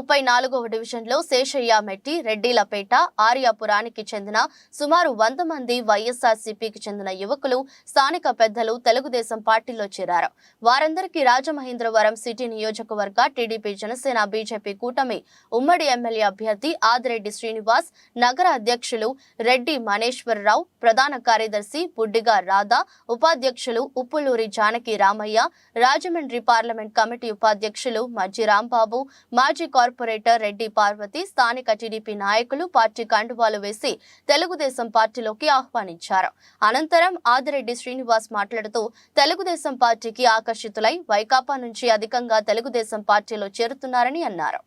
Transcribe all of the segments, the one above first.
ముప్పై నాలుగవ డివిజన్లో శేషయ్య మెట్టి రెడ్డిలపేట ఆర్యాపురానికి చెందిన సుమారు వంద మంది వైఎస్ఆర్సీపీకి చెందిన యువకులు స్థానిక పెద్దలు తెలుగుదేశం పార్టీలో చేరారు. వారందరికీ రాజమహేంద్రవరం సిటీ నియోజకవర్గ టీడీపీ జనసేన బీజేపీ కూటమి ఉమ్మడి ఎమ్మెల్యే అభ్యర్థి ఆదిరెడ్డి శ్రీనివాస్ నగర అధ్యక్షులు రెడ్డి మనేశ్వరరావు ప్రధాన కార్యదర్శి బుడ్డిగా రాధా ఉపాధ్యక్షులు ఉప్పులూరి జానకి రామయ్య రాజమండ్రి పార్లమెంట్ కమిటీ ఉపాధ్యక్షులు మజ్జి రాంబాబు మాజీ కార్పొరేటర్ రెడ్డి పార్వతి స్థానిక టీడీపీ నాయకులు పార్టీ కండువాలు వేసి తెలుగుదేశం పార్టీలోకి ఆహ్వానించారు. అనంతరం ఆదిరెడ్డి శ్రీనివాస్ మాట్లాడుతూ తెలుగుదేశం పార్టీకి ఆకర్షితులై వైకాపా నుంచి అధికంగా తెలుగుదేశం పార్టీలో చేరుతున్నారని అన్నారు.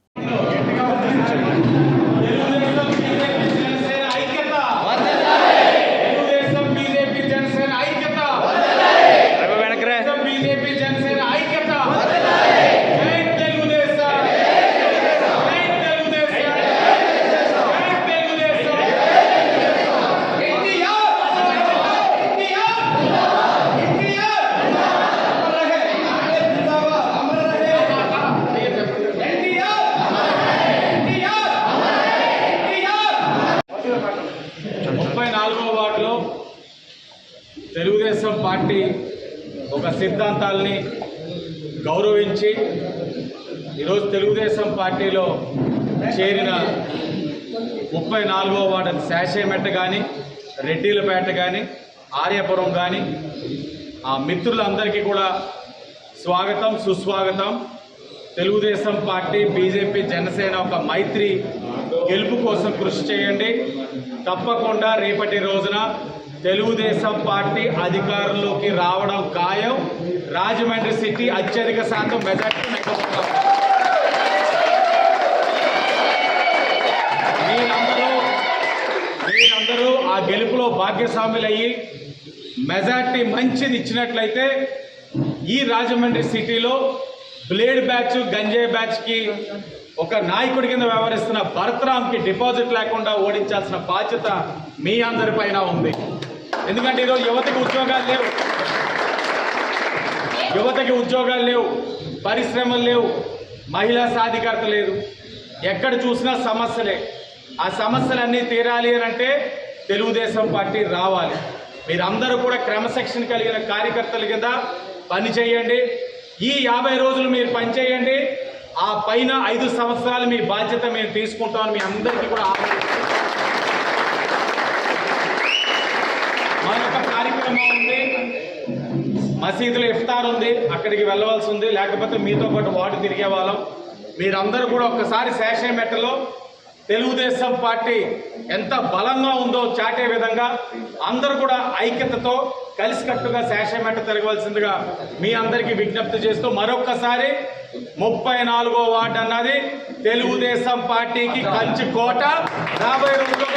పార్టీ ఒక సిద్ధాంతాల్ని గౌరవించి ఈరోజు తెలుగుదేశం పార్టీలో చేరిన ముప్పై నాలుగో వార్డు శాషేమెట్ట కానీ రెడ్డిలపేట కానీ ఆర్యపురం కానీ ఆ మిత్రులందరికీ కూడా స్వాగతం సుస్వాగతం. తెలుగుదేశం పార్టీ బీజేపీ జనసేన ఒక మైత్రి గెలుపు కోసం కృషి చేయండి. తప్పకుండా రేపటి రోజున తెలుగుదేశం పార్టీ అధికారంలోకి రావడం ఖాయం. రాజమండ్రి సిటీ అత్యధిక శాతం మెజార్టీ నెగ్గబోతాం మీరందరూ మీరందరూ ఆ గెలుపులో భాగ్యస్వాములయ్యి మెజార్టీ మంచిది ఇచ్చినట్లయితే ఈ రాజమండ్రి సిటీలో బ్లేడ్ బ్యాచ్ గంజాయి బ్యాచ్కి ఒక నాయకుడి కింద వ్యవహరిస్తున్న భరతరామ్కి డిపాజిట్ లేకుండా ఓడించాల్సిన బాధ్యత మీ అందరిపైన ఉంది. ఎందుకంటే ఈరోజు యువతకి ఉద్యోగాలు లేవు. యువతకి ఉద్యోగాలు లేవు. పరిశ్రమలు లేవు. మహిళా సాధికారత లేదు. ఎక్కడ చూసినా సమస్యలే. ఆ సమస్యలన్నీ తీరాలి అని అంటే తెలుగుదేశం పార్టీ రావాలి. మీరందరూ కూడా క్రమశిక్షణ కలిగిన కార్యకర్తల కింద పని చేయండి. ఈ యాభై రోజులు మీరు పని చేయండి. ఆ పైన ఐదు సంవత్సరాలు మీ బాధ్యత మేము తీసుకుంటామని మీ అందరికీ కూడా ఆహ్వానిస్తాం మసీదులో ఇఫ్తార్ ఉంది అక్కడికి వెళ్ళవలసి ఉంది. లేకపోతే మీతో పాటు వార్డు తిరిగే వాళ్ళం. మీరందరూ కూడా ఒక్కసారి శేషమెట్టలో తెలుగుదేశం పార్టీ ఎంత బలంగా ఉందో చాటే విధంగా అందరూ కూడా ఐక్యతతో కలిసికట్టుగా శేషమెట్ట తిరగవలసిందిగా మీ అందరికీ విజ్ఞప్తి చేస్తూ మరొక్కసారి ముప్పై నాలుగో వార్డు అన్నది తెలుగుదేశం పార్టీకి కంచి కోట. రాబోయే రోజుల్లో